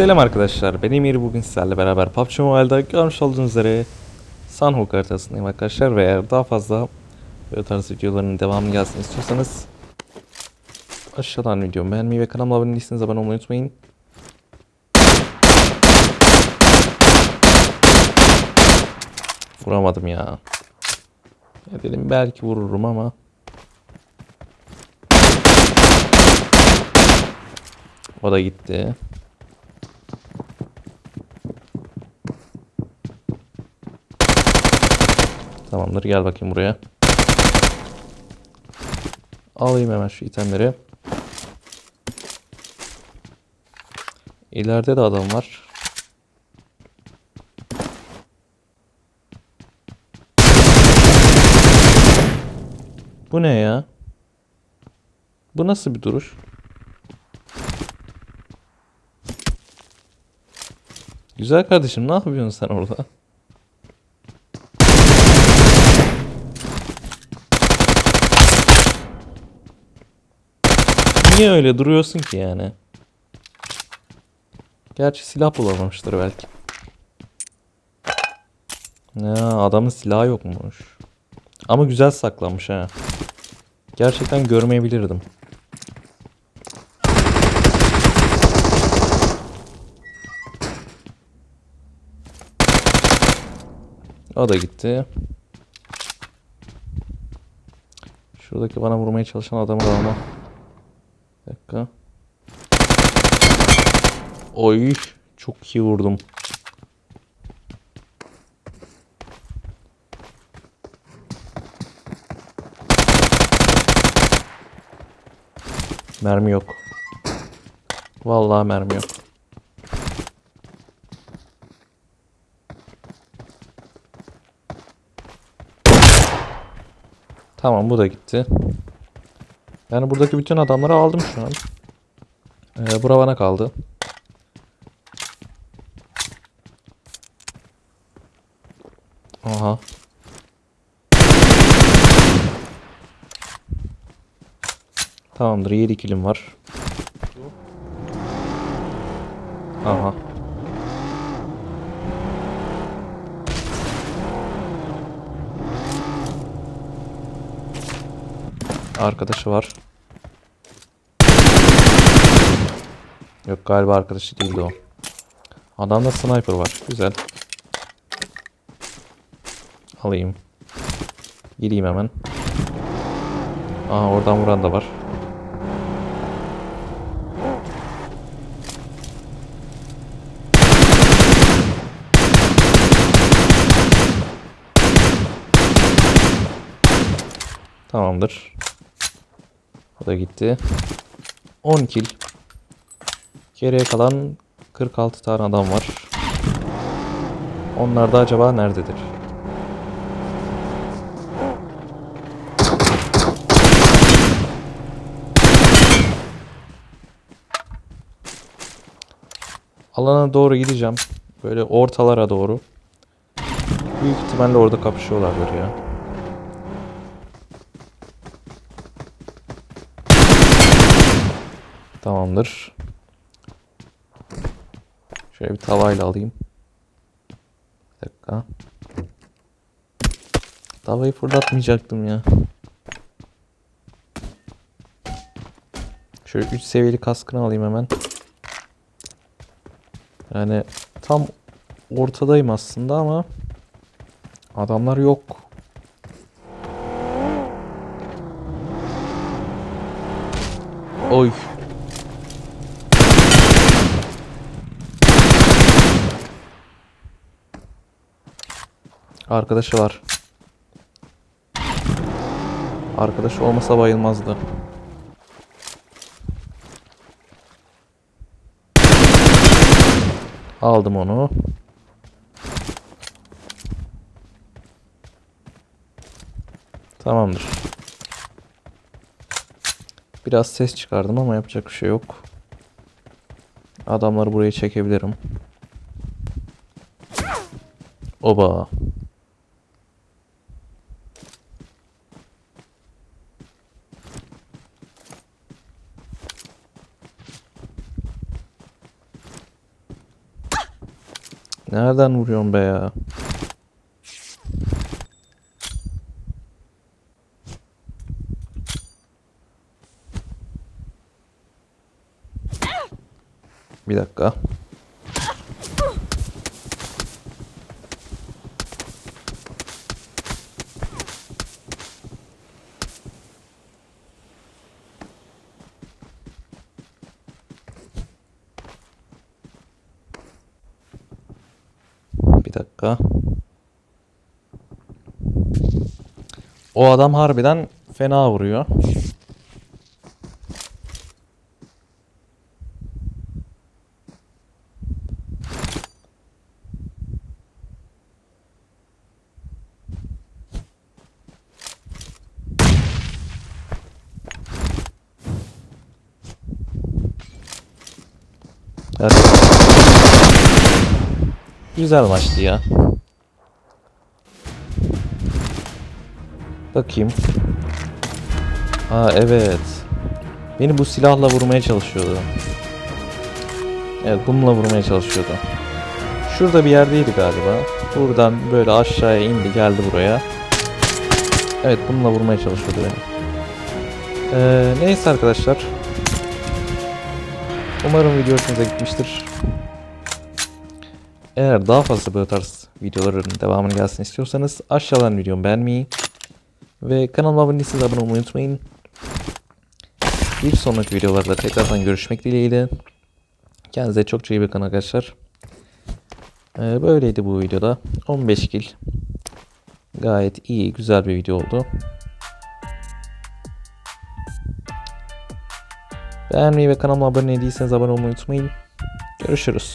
Selam arkadaşlar, ben Emir bugün sizlerle beraber PUBG Mobile'da görmüş olduğunuz üzere Sunhawk haritasındayım arkadaşlar ve eğer daha fazla böyle tarz videoların devamını gelsin istiyorsanız aşağıdan videomu beğenmeyi ve kanalıma abone değilseniz abone olmayı unutmayın. Vuramadım ya. ya dedim belki vururum ama o da gitti. Tamamdır gel bakayım buraya. Alayım hemen şu itemleri. İleride de adam var. Bu ne ya? Bu nasıl bir duruş? Güzel kardeşim ne yapıyorsun sen orada? Niye öyle duruyorsun ki yani? Gerçi silah bulamamıştır belki. Ya adamın silahı yokmuş. Ama güzel saklanmış ha. Gerçekten görmeyebilirdim. O da gitti. Şuradaki bana vurmaya çalışan adamı da ama. Bir dakika. Oy çok iyi vurdum. Mermi yok. Vallahi mermi yok. Tamam bu da gitti. Yani buradaki bütün adamları aldım şu an. Ee, bura bana kaldı. Aha. Tamamdır 7 kilim var. Aha. Arkadaşı var. Yok galiba arkadaşı değildi o. Adamda sniper var. Güzel. Alayım. Gideyim hemen. Aha oradan vuran da var. Tamamdır. O da gitti. 10 kill. Geriye kalan 46 tane adam var. Onlar da acaba nerededir? Alana doğru gideceğim. Böyle ortalara doğru. Büyük ihtimalle orada kapışıyorlardır ya. Tamamdır. Şöyle bir tavayla alayım. Bir dakika. Tavayı fırlatmayacaktım ya. Şöyle 3 seviyeli kaskını alayım hemen. Yani tam ortadayım aslında ama adamlar yok. Oy. Arkadaşı var. Arkadaşı olmasa bayılmazdı. Aldım onu. Tamamdır. Biraz ses çıkardım ama yapacak bir şey yok. Adamları buraya çekebilirim. Oba. Nereden vuruyorsun be ya? Bir dakika. Bir dakika. O adam harbiden fena vuruyor. Hadi. Güzel maçtı ya. Bakayım. Ha evet. Beni bu silahla vurmaya çalışıyordu. Evet bununla vurmaya çalışıyordu. Şurada bir yerdeydi galiba. Buradan böyle aşağıya indi geldi buraya. Evet bununla vurmaya çalışıyordu beni. Ee, neyse arkadaşlar. Umarım video hoşunuza gitmiştir. Eğer daha fazla böyle tarz videoların devamını gelsin istiyorsanız aşağıdan videomu beğenmeyi ve kanalıma abone değilseniz abone olmayı unutmayın. Bir sonraki videolarda tekrardan görüşmek dileğiyle. Kendinize çok iyi bakın arkadaşlar. Ee, böyleydi bu videoda. 15 kill. Gayet iyi, güzel bir video oldu. Beğenmeyi ve kanalıma abone değilseniz abone olmayı unutmayın. Görüşürüz.